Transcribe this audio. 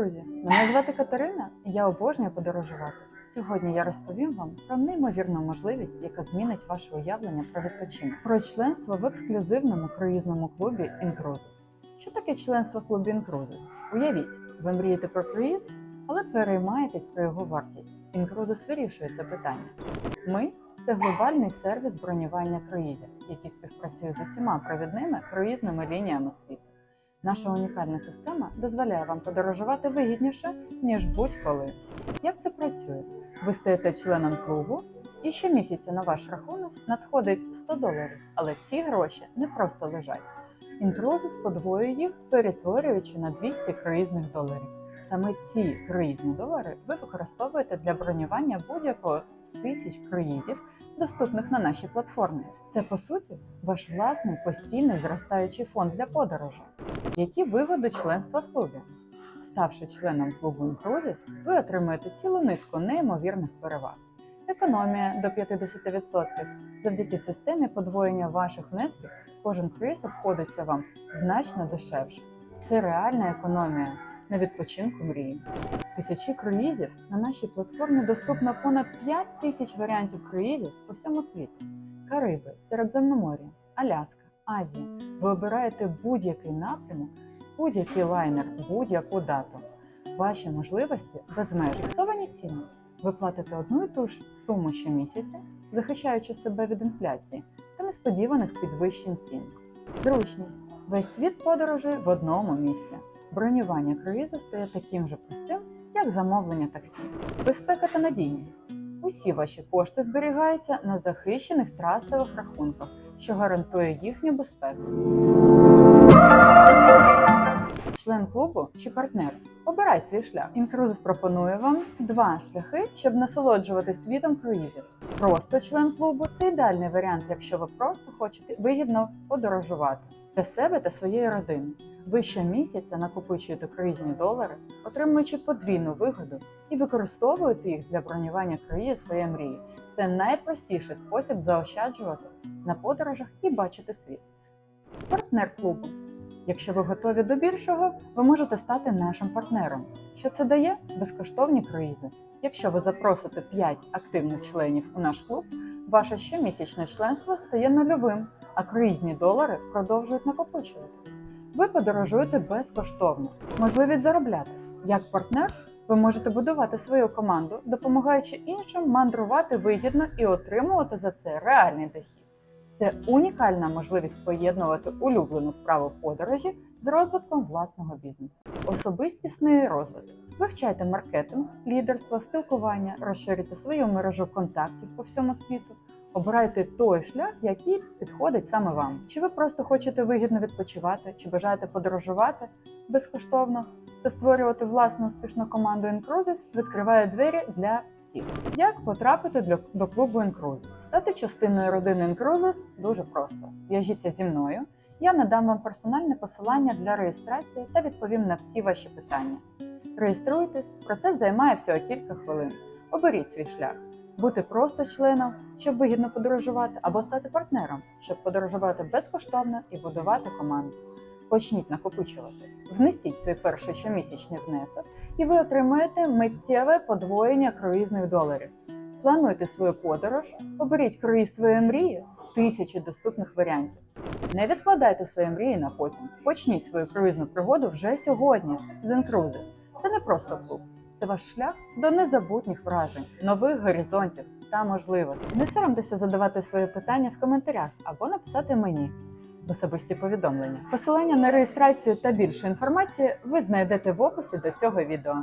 друзі! Мене звати Катерина, і я обожнюю подорожувати. Сьогодні я розповім вам про неймовірну можливість, яка змінить ваше уявлення про відпочинок, про членство в ексклюзивному круїзному клубі Incruises. Що таке членство в клубі Incruises? Уявіть, ви мрієте про круїз, але переймаєтесь про його вартість. Incruises вирішує це питання. Ми це глобальний сервіс бронювання круїзів, який співпрацює з усіма провідними круїзними лініями світу. Наша унікальна система дозволяє вам подорожувати вигідніше, ніж будь-коли. Як це працює? Ви стаєте членом клубу, і щомісяця на ваш рахунок надходить 100 доларів, але ці гроші не просто лежать. Інкрузис подвоює їх, перетворюючи на 200 круїзних доларів. Саме ці круїзні долари ви використовуєте для бронювання будь-якого з тисяч круїзів, доступних на нашій платформі. Це по суті ваш власний постійний зростаючий фонд для подорожей. Які вигоди членства в клубі? Ставши членом клубу Incruises, ви отримуєте цілу низку неймовірних переваг. Економія до 50%. Завдяки системі подвоєння ваших внесків кожен круїз обходиться вам значно дешевше. Це реальна економія на відпочинку мрії. Тисячі круїзів на нашій платформі доступно понад 5 тисяч варіантів круїзів по всьому світу. Кариби, Середземномор'я, Аляска, Азія. Ви обираєте будь-який напрямок, будь-який лайнер, будь-яку дату. Ваші можливості безмежні. Фіксовані ціни. Ви платите одну і ту ж суму щомісяця, захищаючи себе від інфляції та несподіваних підвищень цін. Зручність. Весь світ подорожей в одному місці. Бронювання круїзу стає таким же простим, як замовлення таксі. Безпека та надійність. Усі ваші кошти зберігаються на захищених трастових рахунках, що гарантує їхню безпеку. Член клубу чи партнер. Обирай свій шлях. Інкрузис пропонує вам два шляхи, щоб насолоджувати світом круїзів. Просто член клубу це ідеальний варіант, якщо ви просто хочете вигідно подорожувати для себе та своєї родини. Ви щомісяця накопичуєте круїзні долари, отримуючи подвійну вигоду і використовуєте їх для бронювання круїзів своєї мрії. Це найпростіший спосіб заощаджувати на подорожах і бачити світ. Партнер клубу. Якщо ви готові до більшого, ви можете стати нашим партнером. Що це дає? Безкоштовні круїзи. Якщо ви запросите 5 активних членів у наш клуб, ваше щомісячне членство стає нульовим, а круїзні долари продовжують накопичуватися. Ви подорожуєте безкоштовно, можливість заробляти. Як партнер, ви можете будувати свою команду, допомагаючи іншим мандрувати вигідно і отримувати за це реальний дохід. Це унікальна можливість поєднувати улюблену справу подорожі з розвитком власного бізнесу. Особистісний розвиток. Вивчайте маркетинг, лідерство, спілкування, розширюйте свою мережу контактів по всьому світу. Обирайте той шлях, який підходить саме вам. Чи ви просто хочете вигідно відпочивати, чи бажаєте подорожувати безкоштовно та створювати власну успішну команду Incruises відкриває двері для всіх. Як потрапити до клубу Incruises? Стати частиною родини Incruises дуже просто. Зв'яжіться зі мною. Я надам вам персональне посилання для реєстрації та відповім на всі ваші питання. Реєструйтесь, процес займає всього кілька хвилин. Оберіть свій шлях. Бути просто членом, щоб вигідно подорожувати, або стати партнером, щоб подорожувати безкоштовно і будувати команду. Почніть накопичувати. Внесіть свій перший щомісячний внесок, і ви отримаєте миттєве подвоєння круїзних доларів. Плануйте свою подорож, оберіть круїз своєї мрії з тисячі доступних варіантів. Не відкладайте свої мрії на потім. Почніть свою круїзну пригоду вже сьогодні з. Це не просто клуб, це ваш шлях до незабутніх вражень, нових горизонтів та можливостей. Не соромтеся задавати свої питання в коментарях або написати мені особисті повідомлення. Посилання на реєстрацію та більше інформації ви знайдете в описі до цього відео.